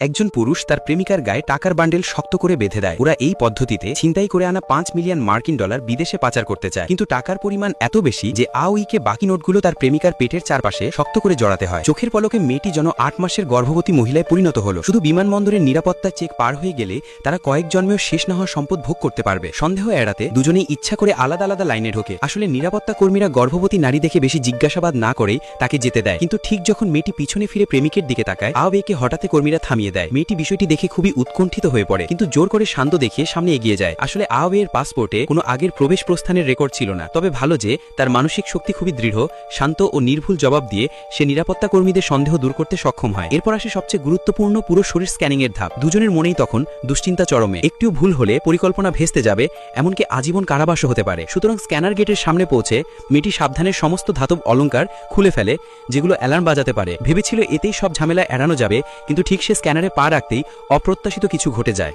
একজন পুরুষ তার প্রেমিকার গায়ে টাকার বান্ডেল শক্ত করে বেঁধে দেয়। ওরা এই পদ্ধতিতে ছিনতাই করে আনা পাঁচ মিলিয়ন মার্কিন ডলার বিদেশে পাচার করতে চায়। কিন্তু টাকার পরিমাণ এত বেশি যে আউইকে বাকি নোটগুলো তার প্রেমিকার পেটের চারপাশে শক্ত করে জড়াতে হয়। চোখের পলকে মেয়েটি যেন আট মাসের গর্ভবতী মহিলায় পরিণত হলো। শুধু বিমানবন্দরের নিরাপত্তা চেক পার হয়ে গেলে তারা কয়েক জন্মেও শেষ না হওয়া সম্পদ ভোগ করতে পারবে। সন্দেহ এড়াতে দুজনেই ইচ্ছা করে আলাদা আলাদা লাইনে ঢোকে। আসলে নিরাপত্তা কর্মীরা গর্ভবতী নারী দেখে বেশি জিজ্ঞাসাবাদ না করেই তাকে যেতে দেয়। কিন্তু ঠিক যখন মেয়েটি পিছনে ফিরে প্রেমিকের দিকে তাকায় আওয়েকে হঠাৎ কর্মীরা থামিয়ে দেয়। মেয়েটি বিষয়টি দেখে খুবই উৎকণ্ঠিত হয়ে পড়ে, কিন্তু জোর করে শান্ত দেখিয়ে সামনে এগিয়ে যায়। আসলে আওয়ের পাসপোর্টে কোনো আগের প্রবেশ প্রস্থানের রেকর্ড ছিল না। তবে ভালো যে, তার মানসিক শক্তি খুবই দৃঢ়, শান্ত ও নির্ভুল জবাব দিয়ে সে নিরাপত্তা কর্মীদের সন্দেহ দূর করতে সক্ষম হয়। এরপর আসে সবচেয়ে গুরুত্বপূর্ণ পুরো শরীর স্ক্যানিং এর ধাপ। দুজনের মনেই তখন দুশ্চিন্তা চরমে। একটিও ভুল হলে পরিকল্পনা ভেস্তে যাবে, এমনকি আজীবন কারাবাসও হতে পারে। সুতরাং স্ক্যানার গেটের সামনে পৌঁছে মেয়েটি সাবধানের সমস্ত ধাতব অলংকার খুলে ফেলে, যেগুলো অ্যালার্ম বাজাতে পারে। ভেবেছিল এতেই সব ঝামেলা এড়ানো যাবে, কিন্তু ঠিক সে স্ক্যানারে পা রাখতেই অপ্রত্যাশিত কিছু ঘটে যায়।